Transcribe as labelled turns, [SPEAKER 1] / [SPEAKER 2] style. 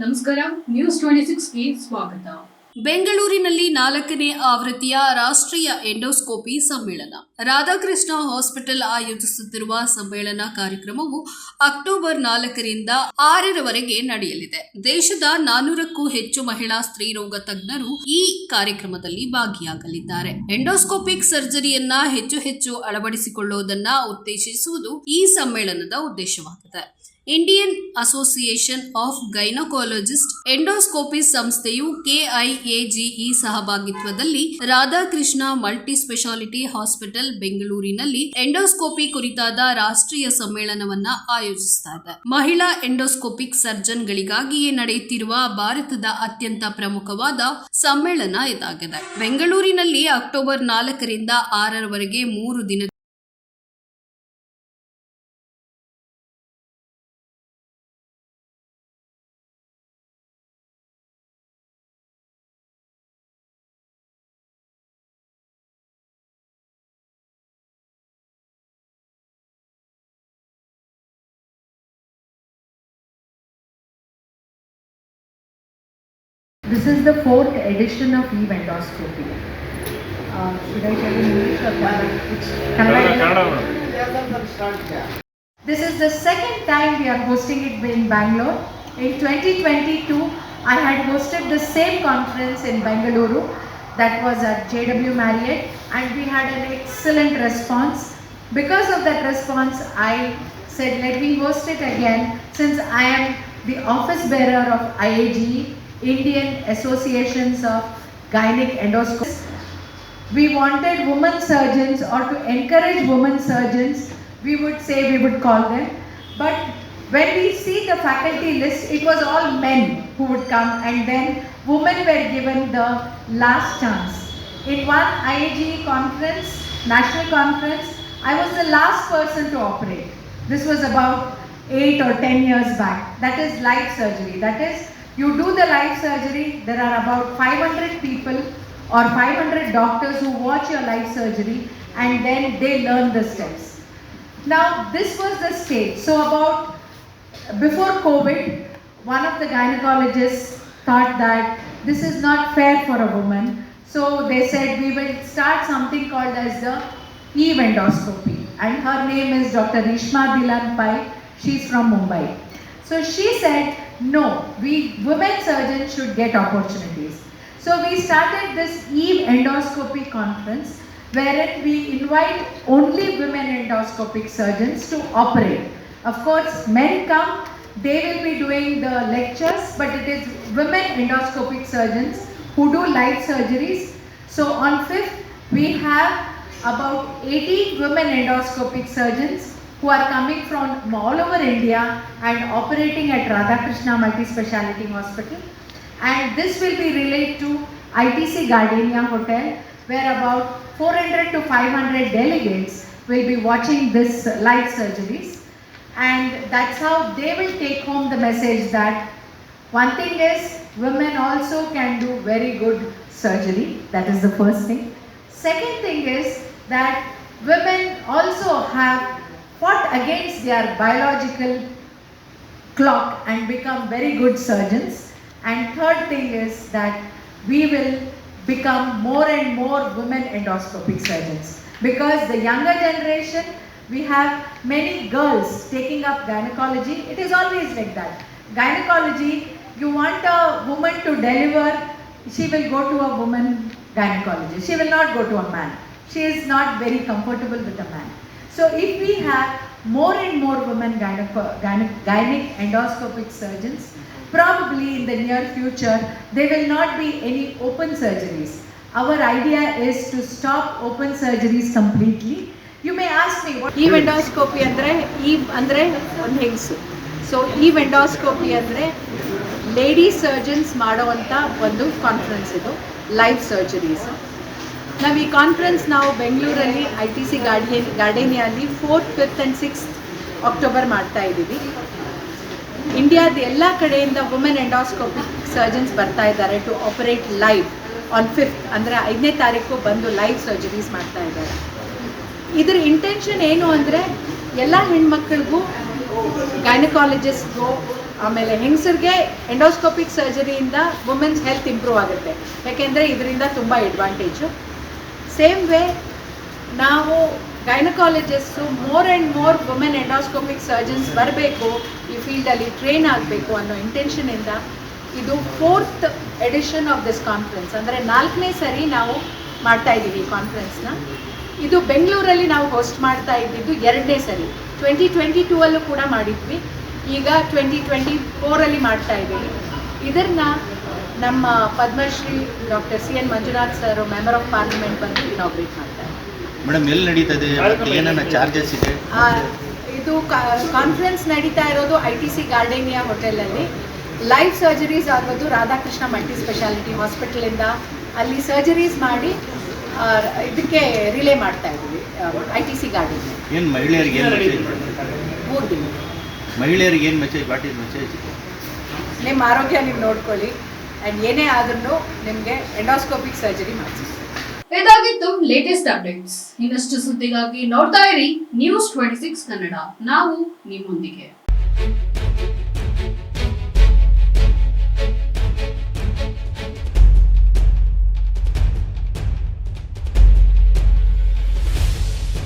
[SPEAKER 1] ನಮಸ್ಕಾರ news twenty ಸಿಕ್ಸ್ಗೆ ಸ್ವಾಗತ. ಬೆಂಗಳೂರಿನಲ್ಲಿ ನಾಲ್ಕನೇ ಆವೃತ್ತಿಯ ರಾಷ್ಟ್ರೀಯ ಎಂಡೋಸ್ಕೋಪಿ ಸಮ್ಮೇಳನ. ರಾಧಾಕೃಷ್ಣ ಹಾಸ್ಪಿಟಲ್ ಆಯೋಜಿಸುತ್ತಿರುವ ಸಮ್ಮೇಳನ ಕಾರ್ಯಕ್ರಮವು ಅಕ್ಟೋಬರ್ ನಾಲ್ಕರಿಂದ ಆರರವರೆಗೆ ನಡೆಯಲಿದೆ. ದೇಶದ ನಾನೂರಕ್ಕೂ ಹೆಚ್ಚು ಮಹಿಳಾ ಸ್ತ್ರೀರೋಗ ತಜ್ಞರು ಈ ಕಾರ್ಯಕ್ರಮದಲ್ಲಿ ಭಾಗಿಯಾಗಲಿದ್ದಾರೆ. ಎಂಡೋಸ್ಕೋಪಿಕ್ ಸರ್ಜರಿಯನ್ನ ಹೆಚ್ಚು ಹೆಚ್ಚು ಅಳವಡಿಸಿಕೊಳ್ಳುವುದನ್ನ ಉತ್ತೇಜಿಸುವುದು ಈ ಸಮ್ಮೇಳನದ ಉದ್ದೇಶವಾಗಿದೆ. Indian association of gynaecologist endoscopy ಸಂಸ್ಥೆಯು ಕೆಐಎಜಿಇ ಸಹಭಾಗಿತ್ವದಲ್ಲಿ ರಾಧಾಕೃಷ್ಣ ಮಲ್ಟಿ ಸ್ಪೆಷಾಲಿಟಿ ಹಾಸ್ಪಿಟಲ್ ಬೆಂಗಳೂರಿನಲ್ಲಿ ಎಂಡೋಸ್ಕೋಪಿ ಕುರಿತಾದ ರಾಷ್ಟ್ರೀಯ ಸಮ್ಮೇಳನವನ್ನ ಆಯೋಜಿಸ್ತಾ ಇದೆ. ಮಹಿಳಾ ಎಂಡೋಸ್ಕೋಪಿಕ್ ಸರ್ಜನ್ಗಳಿಗಾಗಿಯೇ ನಡೆಯುತ್ತಿರುವ ಭಾರತದ ಅತ್ಯಂತ ಪ್ರಮುಖವಾದ ಸಮ್ಮೇಳನ ಇದಾಗಿದೆ. ಬೆಂಗಳೂರಿನಲ್ಲಿ ಅಕ್ಟೋಬರ್ ನಾಲ್ಕರಿಂದ ಆರರವರೆಗೆ ಮೂರು ದಿನ
[SPEAKER 2] This is the fourth edition of E endoscopy. Uh, should I tell? This is the second time we are hosting it in Bangalore. In 2022, I had hosted the same conference in Bengaluru that was at JW Marriott and we had an excellent response. Because of that response, I said let me host it again since I am the office bearer of IAG Indian Associations of Gynec Endoscopy. we wanted women surgeons or to encourage women surgeons, we would say we would call them. But when we see the faculty list, it was all men who would come and then women were given the last chance. In one IAG conference, national conference, I was the last person to operate. This was about 8 or 10 years back. That is live surgery. That is, you do the live surgery, there are about 500 people or 500 doctors who watch your live surgery and then they learn the steps. Now, this was the stage. So, about before COVID, one of the gynecologists thought that this is not fair for a woman. So, they said we will start something called as the e-vendoscopy. And her name is Dr. Rishma Dilan Pai. She's from Mumbai. So, she said, no, we women surgeons should get opportunities. So we started this Eve Endoscopy Conference wherein we invite only women endoscopic surgeons to operate. Of course, men come, they will be doing the lectures, but it is women endoscopic surgeons who do live surgeries. So on 5th, we have about 80 women endoscopic surgeons who are coming from all over India and operating at Radhakrishna Multi Speciality Hospital. And this will be relayed to ITC Gardenia Hotel where about 400 to 500 delegates will be watching this live surgeries. And that's how they will take home the message that one thing is women also can do very good surgery. That is the first thing. Second thing is that women also have fought against their biological clock and become very good surgeons. And third thing is that we will become more and more women endoscopic surgeons because the younger generation we have many girls taking up gynecology. It is always like that. Gynecology, you want a woman to deliver, she will go to a woman gynecologist. She will not go to a man. She is not very comfortable with a man. So if we have more and more women gyne- gynec endoscopic surgeons, probably in the near future there will not be any open surgeries. Our idea is to stop open surgeries completely. You may ask me what
[SPEAKER 3] eve endoscopy andre eve andre ಒಂದು ಹೆಂಗಸು so ಈ ವೆಂಡೋಸ್ಕೋಪಿ ಅಂದರೆ lady surgeons ಮಾಡೋವಂಥ ಒಂದು conference live surgeries. ನಾವು ಈ conference ನಾವು ಬೆಂಗಳೂರಲ್ಲಿ I T C guardian ಗಾರ್ಡೇನಿಯಲ್ಲಿ fourth fifth and sixth October ಮಾಡ್ತಾ ಇದ್ದೀವಿ. ಇಂಡಿಯಾದ ಎಲ್ಲ ಕಡೆಯಿಂದ ವುಮೆನ್ ಎಂಡೋಸ್ಕೋಪಿಕ್ ಸರ್ಜನ್ಸ್ ಬರ್ತಾ ಇದ್ದಾರೆ to operate live on fifth ಅಂದರೆ ಐದನೇ ತಾರೀಕು ಬಂದು ಲೈವ್ ಸರ್ಜರೀಸ್ ಮಾಡ್ತಾ ಇದ್ದಾರೆ. ಇದರ ಇಂಟೆನ್ಷನ್ ಏನು ಅಂದರೆ ಎಲ್ಲ ಹೆಣ್ಮಕ್ಳಿಗೂ ಗೈನಕಾಲಜಿಸ್ಟ್ಗೂ
[SPEAKER 2] ಆಮೇಲೆ ಹೆಂಗಸರಿಗೆ ಎಂಡೋಸ್ಕೋಪಿಕ್ ಸರ್ಜರಿಯಿಂದ ವುಮೆನ್ಸ್ ಹೆಲ್ತ್ ಇಂಪ್ರೂವ್ ಆಗುತ್ತೆ. ಯಾಕೆಂದರೆ ಇದರಿಂದ ತುಂಬ ಅಡ್ವಾಂಟೇಜು ಸೇಮ್ ವೇ ನಾವು gynaecologist more and more women endoscopic surgeons ಬರಬೇಕು ಈ ಫೀಲ್ಡಲ್ಲಿ ಟ್ರೈನ್ ಆಗಬೇಕು ಅನ್ನೋ ಇಂಟೆನ್ಷನಿಂದ ಇದು fourth edition of this conference ಅಂದರೆ ನಾಲ್ಕನೇ ಸರಿ ನಾವು ಮಾಡ್ತಾ ಇದ್ದೀವಿ ಈ ಕಾನ್ಫರೆನ್ಸ್ನ ಇದು ಬೆಂಗಳೂರಲ್ಲಿ ನಾವು ಹೋಸ್ಟ್ ಮಾಡ್ತಾ ಇದ್ದಿದ್ದು ಎರಡನೇ ಸರಿ. ಟ್ವೆಂಟಿ ಟ್ವೆಂಟಿ ಟೂ ಅಲ್ಲೂ ಕೂಡ ಮಾಡಿದ್ವಿ. ಈಗ ಟ್ವೆಂಟಿ ಟ್ವೆಂಟಿ ಫೋರಲ್ಲಿ ಮಾಡ್ತಾ ಇದ್ದೀವಿ. ಇದನ್ನ ನಮ್ಮ Padma Shri doctor C N Manjunath sir member of parliament ಬಂದು ಇನಾಗ್ರೇಟ್ ಮಾಡ್ತಾರೆ.
[SPEAKER 4] ಮೇಡಮ್ ಎಲ್ಲಿ ನಡೀತಾ ಇದೆ? ಮತ್ತೆ ಏನೇನು ಚಾರ್ಜಸ್ ಇದೆ?
[SPEAKER 2] ಇದು ಕಾನ್ಫರೆನ್ಸ್ ನಡೀತಾ ಇರೋದು ಐ ಟಿ ಸಿ ಗಾರ್ಡೇನಿಯಾ ಹೋಟೆಲಲ್ಲಿ ಲೈವ್ ಸರ್ಜರೀಸ್ ಆಗೋದು ರಾಧಾಕೃಷ್ಣ ಮಲ್ಟಿ ಸ್ಪೆಷಾಲಿಟಿ ಹಾಸ್ಪಿಟಲಿಂದ ಅಲ್ಲಿ ಸರ್ಜರೀಸ್ ಮಾಡಿ ಇದಕ್ಕೆ ರಿಲೇ ಮಾಡ್ತಾ ಇದ್ದೀವಿ ಐ ಟಿ ಸಿ ಗಾರ್ಡನ್
[SPEAKER 4] ಏನು ಮಹಿಳೆಯರಿಗೆ ಏನು ಮೆಸೇಜ್
[SPEAKER 2] ಮೂರು ದಿನ.
[SPEAKER 4] ಮಹಿಳೆಯರಿಗೆ ಏನು ಮೆಸೇಜ್ ವಾಟ್ ಇಸ್ ಮೆಸೇಜ್
[SPEAKER 2] ನಿಮ್ಮ ಆರೋಗ್ಯ ನೀವು ನೋಡ್ಕೊಳ್ಳಿ. ಆ್ಯಂಡ್ ಏನೇ ಆದ್ರೂ ನಿಮಗೆ ಎಂಡೋಸ್ಕೋಪಿಕ್ ಸರ್ಜರಿ ಮಾಡಿಸಿ
[SPEAKER 1] ಇದಾಗಿತ್ತು ಲೇಟೆಸ್ಟ್ ಅಪ್ಡೇಟ್ಸ್ ಇನ್ನಷ್ಟು ಸುದ್ದಿಗಾಗಿ ನೋಡ್ತಾ ಇರಿ ನ್ಯೂಸ್ ಟ್ವೆಂಟಿ ಸಿಕ್ಸ್ ಕನ್ನಡ ನಾವು ನಿಮ್ಮೊಂದಿಗೆ.